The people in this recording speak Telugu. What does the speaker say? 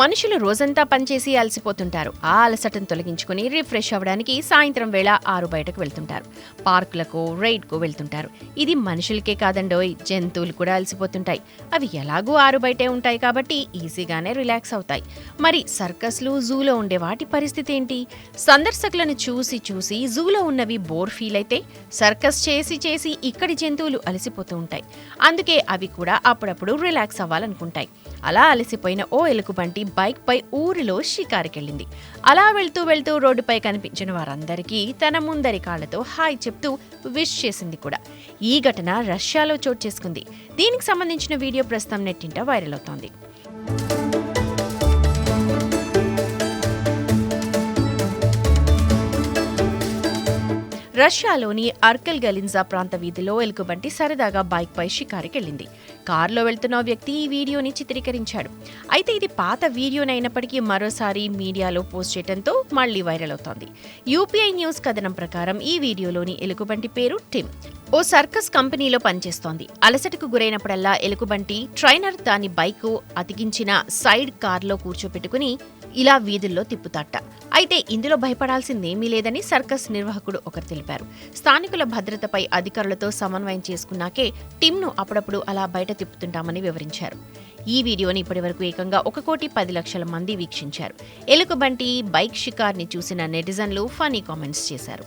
మనుషులు రోజంతా పనిచేసి అలసిపోతుంటారు. ఆ అలసటను తొలగించుకుని రిఫ్రెష్ అవ్వడానికి సాయంత్రం వేళ ఆరు బయటకు వెళ్తుంటారు. పార్కులకు రైడ్కు వెళ్తుంటారు. ఇది మనుషులకే కాదండోయ్ జంతువులు కూడా అలసిపోతుంటాయి. అవి ఎలాగూ ఆరు బయటే ఉంటాయి కాబట్టి ఈజీగానే రిలాక్స్ అవుతాయి. మరి సర్కస్లు జూలో ఉండే వాటి పరిస్థితి ఏంటి? సందర్శకులను చూసి చూసి జూలో ఉన్నవి బోర్ ఫీల్ అయితే సర్కస్ చేసి చేసి ఇక్కడి జంతువులు అలసిపోతూ ఉంటాయి. అందుకే అవి కూడా అప్పుడప్పుడు రిలాక్స్ అవ్వాలనుకుంటాయి. అలా అలసిపోయిన ఓ ఎలుగుబంటి బైక్ పై ఊరిలో షికారుకెళ్ళింది. అలా వెళ్తూ వెళ్తూ రోడ్డుపై కనిపించిన వారందరికీ తన ముందరి కాళ్ళతో హాయ్ చెప్తూ విష్ చేసింది కూడా. ఈ ఘటన రష్యాలో చోటు చేసుకుంది. దీనికి సంబంధించిన వీడియో ప్రస్తుతం నెట్టింట వైరల్ అవుతోంది. రష్యాలోని అర్కల్ గలిన్జా ప్రాంత వీధిలో ఎలుగుబంటి సరదాగా బైక్పై షికారుకెళ్ళింది. కారులో వెళ్తున్న ఓ వ్యక్తి ఈ వీడియోని చిత్రీకరించాడు. అయితే ఇది పాత వీడియోనైనప్పటికీ మరోసారి మీడియాలో పోస్ట్ చేయడంతో మళ్ళీ వైరల్ అవుతోంది. యూపీఐ న్యూస్ కథనం ప్రకారం ఈ వీడియోలోని ఎలుగుబంటి పేరు టిమ్. ఓ సర్కస్ కంపెనీలో పనిచేస్తోంది. అలసటకు గురైనప్పుడల్లా ఎలుగుబంటి ట్రైనర్ దాని బైకు అతికించిన సైడ్ కార్లో కూర్చోపెట్టుకుని ఇలా వీధుల్లో తిప్పుతాట. అయితే ఇందులో భయపడాల్సిందేమీ లేదని సర్కస్ నిర్వాహకుడు ఒకరు తెలిపారు. స్థానికుల భద్రతపై అధికారులతో సమన్వయం చేసుకున్నాకే టిమ్ను అప్పుడప్పుడు అలా బయట తిప్పుతుంటామని వివరించారు. ఈ వీడియోని ఇప్పటివరకు ఏకంగా ఒక కోటి పది లక్షల మంది వీక్షించారు. ఎలుకబంటి బైక్ షికార్ని చూసిన నెటిజన్లు ఫనీ కామెంట్స్ చేశారు.